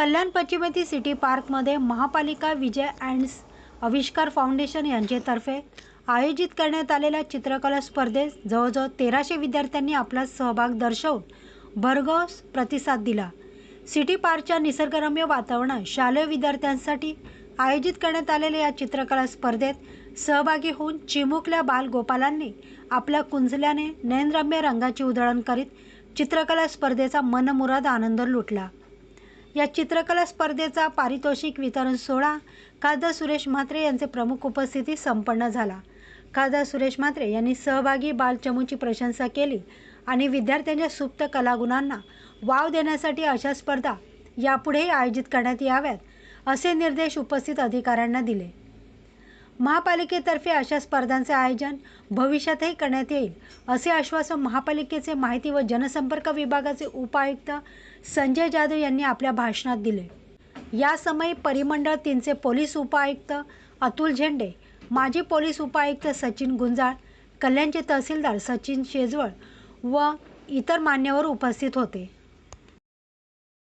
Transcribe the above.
कल्याण पश्चिमेतील city पार्कमध्ये महापालिका विजय and आविष्कार फाउंडेशन यांच्यातर्फे आयोजित करण्यात आलेल्या चित्रकला स्पर्धेत जवळजवळ तेराशे विद्यार्थ्यांनी आपला सहभाग दर्शवून भरघोस प्रतिसाद दिला. सिटी पार्कच्या निसर्गरम्य वातावरणात शालेय विद्यार्थ्यांसाठी आयोजित करण्यात आलेल्या या चित्रकला स्पर्धेत सहभागी होऊन चिमुकल्या बालगोपालांनी आपल्या कुंजल्याने नयनरम्य रंगाची उधळण करीत चित्रकला स्पर्धेचा मनमुराद आनंद लुटला. या चित्रकला स्पर्धेचा पारितोषिक वितरण सोहळा. खासदार सुरेश म्हात्रे यांचे प्रमुख उपस्थितीत संपन्न झाला. खासदार सुरेश म्हात्रे यांनी सहभागी बालचमूची प्रशंसा केली आणि विद्यार्थ्यांच्या सुप्त कलागुणांना वाव देण्यासाठी अशा स्पर्धा यापुढेही आयोजित करण्यात याव्यात असे निर्देश उपस्थित अधिकाऱ्यांना दिले. महापालिकेतर्फे अशा स्पर्धांचे आयोजन भविष्यातही करण्यात येईल असे आश्वासन महापालिकेचे माहिती व जनसंपर्क विभागाचे उपायुक्त संजय जाधव यांनी आपल्या भाषणात दिले. यासमयी परिमंडळ तीनचे पोलीस उपायुक्त अतुल झेंडे माजी पोलीस उपायुक्त सचिन गुंजाळ कल्याणचे तहसीलदार सचिन शेजवळ व इतर मान्यवर उपस्थित होते.